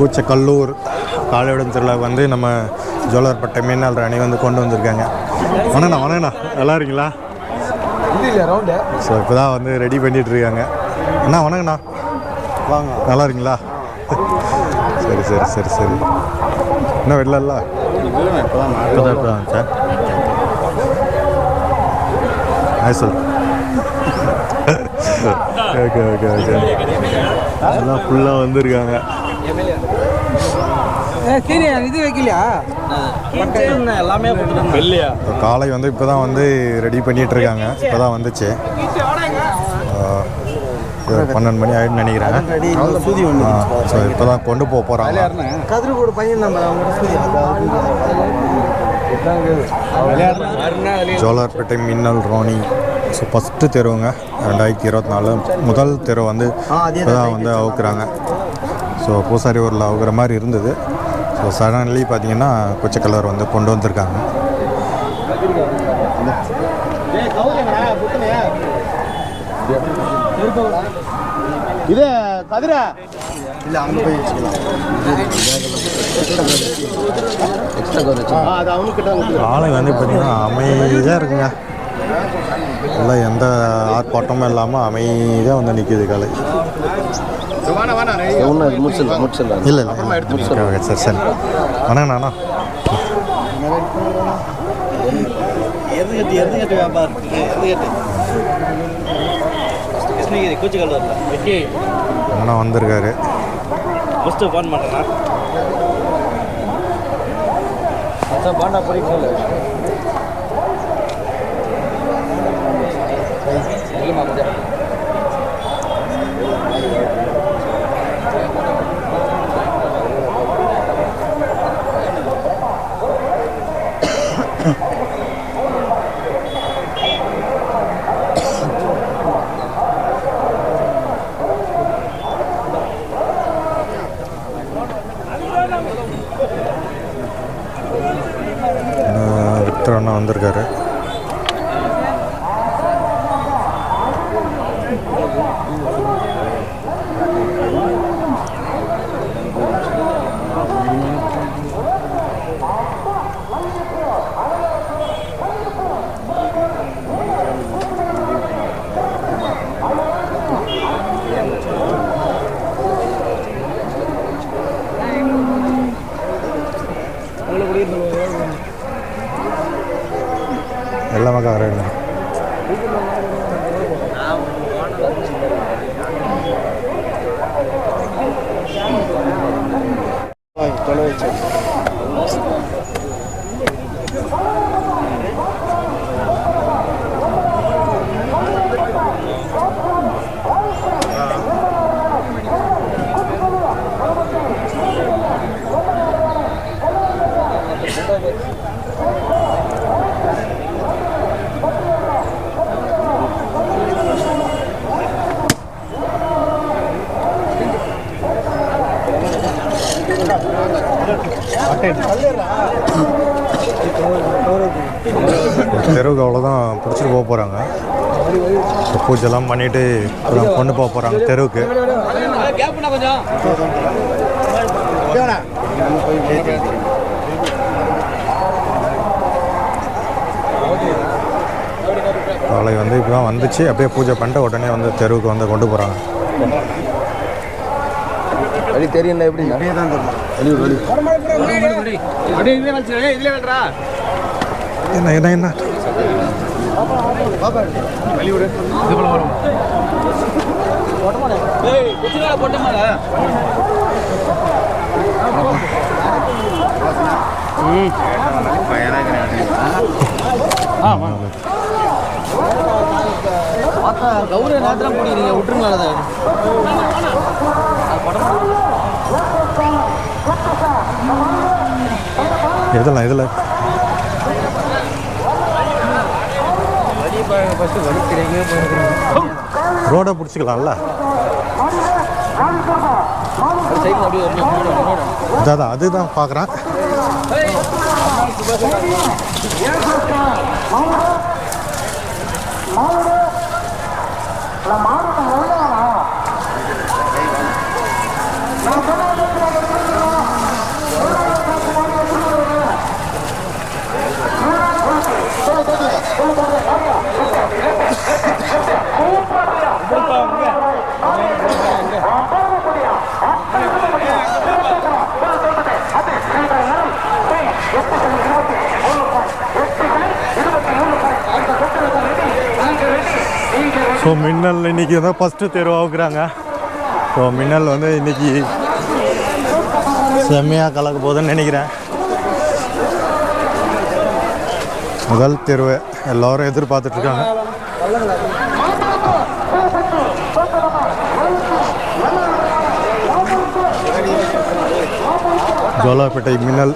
கூச்சக்கல்லூர் காலைவிடம் திருவிழாவுக்கு வந்து நம்ம ஜோலார்பட்டை மீனால் அணி வந்து கொண்டு வந்திருக்காங்க. வணக்கண்ணா வணக்கண்ணா நல்லா இருக்கீங்களா? ஸோ இப்போ தான் வந்து ரெடி பண்ணிட்டு இருக்காங்க. அண்ணா வணக்கண்ணா வாங்க. நல்லா இருக்கீங்களா? சரி சரி சரி சரி. இன்னும் வெளில இப்போதான் இப்போதான் சார். ஆ சொல் ஓகே ஓகே ஓகே எல்லாம் ஃபுல்லாக வந்திருக்காங்க சீனியர் இது வைக்கலையா எல்லாமே வெள்ளையா இப்போ காலை வந்து இப்போ தான் வந்து ரெடி பண்ணிட்டு இருக்காங்க இப்போ தான் வந்துச்சு பன்னெண்டு மணி ஆயிடுன்னு நினைக்கிறேன். ஸோ இப்போ தான் கொண்டு போக போகிறாங்க கதிர்கோடு பையன் ஜோலார்பேட்டை மின்னல் ரோனி ஸோ ஃபஸ்ட்டு தெருவுங்க. ரெண்டாயிரத்தி இருபத்தி நாலு முதல் தெரு வந்து இப்போ தான் வந்து அவுக்குறாங்க. ஸோ பூசாரி ஊரில் அவுக்குற மாதிரி இருந்தது. ஸோ சடன்லி பார்த்தீங்கன்னா கொச்சை கலர் வந்து கொண்டு வந்திருக்காங்க. இது கதிரா? இல்லை அங்கே போய் வச்சுக்கலாம். அது அவனுக்கிட்ட காலை வந்து பார்த்தீங்கன்னா அமைதியாக இருக்குங்க. எல்லாம் எந்த ஆர்ப்பாட்டமும் இல்லாமல் அமைதியாக வந்து நிற்கிது காலை. ஒன்றும் முடிச்சிடலாம் முடிச்சிடலாம் இல்லை இல்லை ஓகே ஓகே சரி சரி வணக்கண்ணா அண்ணா வந்திருக்காரு ஃபஸ்ட்டு ஃபோன் பண்ணுறேன் சார் பாண்டா போய் சொல்லு இல்லைம்மா விக்டர் அண்ணா வந்திருக்காரு. எல்லாமே கவரேங்க தொலை வச்சு. தெருவுக்கு அவ்வளோதான் பிடிச்சிட்டு போக போகிறாங்க பூஜைலாம் பண்ணிவிட்டு கொண்டு போக போகிறாங்க தெருவுக்கு. காலை வந்து இப்போ தான் வந்துச்சு. அப்படியே பூஜை பண்ணிட்டு உடனே வந்து தெருவுக்கு வந்து கொண்டு போகிறாங்க வழி தெரியல எப்படின்னா அப்படியே தான் வெளியூர் வெளியூர் அப்படியே இதுல வச்சு இதுல வேண்டா என்ன என்ன என்ன? ஏய் குச்சினால பார்த்தா கௌரி நேரத்தில் கூடி நீங்கள் விட்டுருங்களா அதை எதெல்லாம்? இதில் ரோடை பிடிச்சிக்கலாம்ல? அதான் அதுதான் பார்க்குறேன். சைக்கிள் அப்படியே வரணும் அதான் அதுதான் பார்க்குறேன் ஸோ மின்னல் இன்னைக்கு வந்து ஃபஸ்ட்டு தெருவாக்குறாங்க ஸோ மின்னல் வந்து இன்னைக்கு செம்மையாக கலக்க போகுதுன்னு நினைக்கிறேன். முதல் தெருவு எல்லோரும் எதிர்பார்த்துட்ருக்காங்க. ஜோலாப்பேட்டை மின்னல்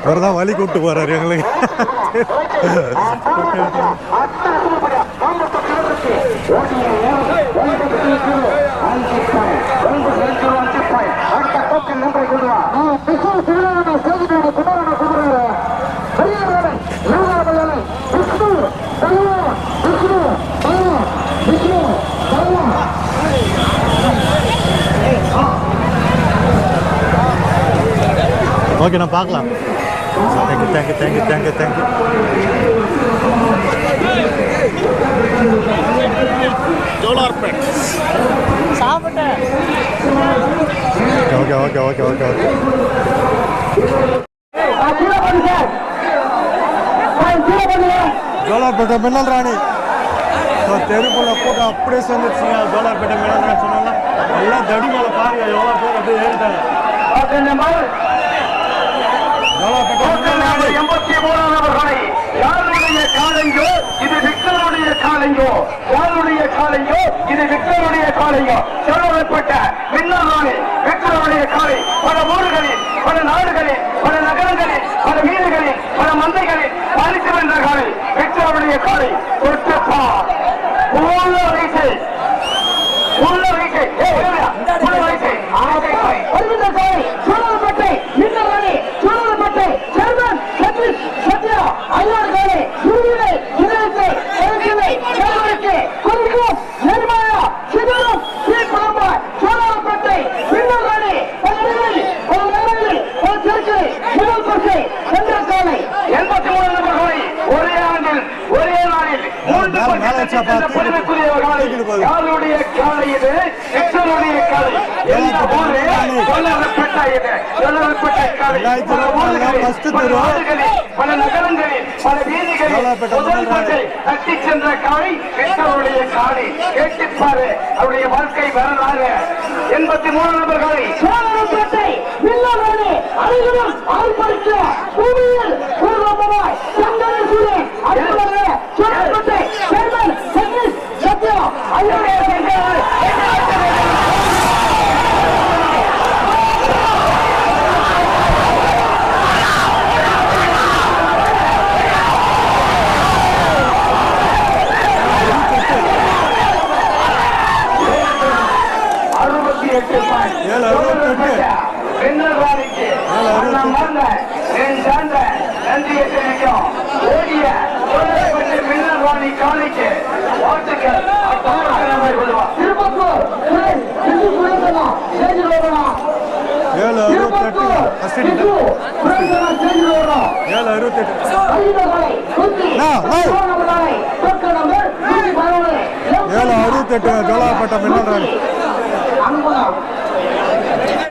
இவர் தான் வழி கூப்பிட்டு போறாரு எங்களுக்கு. ஓகே நான் பார்க்கலாம். Thank you thank you thank you thank you thank you okay okay okay okay okay Jolarpettai மின்னல் ராணி ஸோ தெருக்குள்ள போட்டு அப்படியே சேர்ந்துச்சுங்க ஜோலார்பேட்டை மின்னல் ராணி சொன்னாங்க எல்லாம் தடி மேலே பாருங்க. எவ்வளோ பேர் அப்படியே ஏறிட்டாங்க. எண்பத்தி மூணாவது காலை யாருடைய காலையோ இது விக்டருடைய காலையோ யாருடைய காலையோ இது விக்டருடைய காலையோ. சொல்லப்பட்ட மின்னலானே விக்டருடைய காலை பல ஊர்களில் பல நாடுகளில் பல நகரங்களில் பல வீடுகளில் பல மந்தைகளில் பரிசு வென்ற காலை விக்டருடைய காலை தொட்டுப்பா முதல் பற்கை சென்ற காலை எண்பத்தி மூணு நபர்களை ஒரே ஆண்டில் ஒரே நாளில் மூன்று பெருமைக்குரிய. யாருடைய காலை இது? எக்ஸனுடைய காலை. எந்த ஊரே சொல்லப்பட்ட இது? சொல்லப்பட்ட காலை. பல ஊர்களில், பல. நாடுகளில், பல நகரங்களில் பல வீதிகளில் முதல் பற்றை தட்டி சென்ற காலை எக்ஸனுடைய காலை. கேட்டுப்பாரு அவருடைய வாழ்க்கை வரலாறு. எண்பத்தி மூணு நபர்களை அனைவரும் ஆர்ப்பரிக்க பூமியில் பூர்வமாய் சந்தன சூழல் அற்புதமாக சோழப்பட்டை சேர்மன் சென்னிஸ் சத்யா. ஐயார் அறுபத்தி நம்பர் நூற்றி பதினொன்று ஏழு அறுபத்தெட்டு ஜோலாப்பேட்டை மின்னல் ராணி அனுமதம்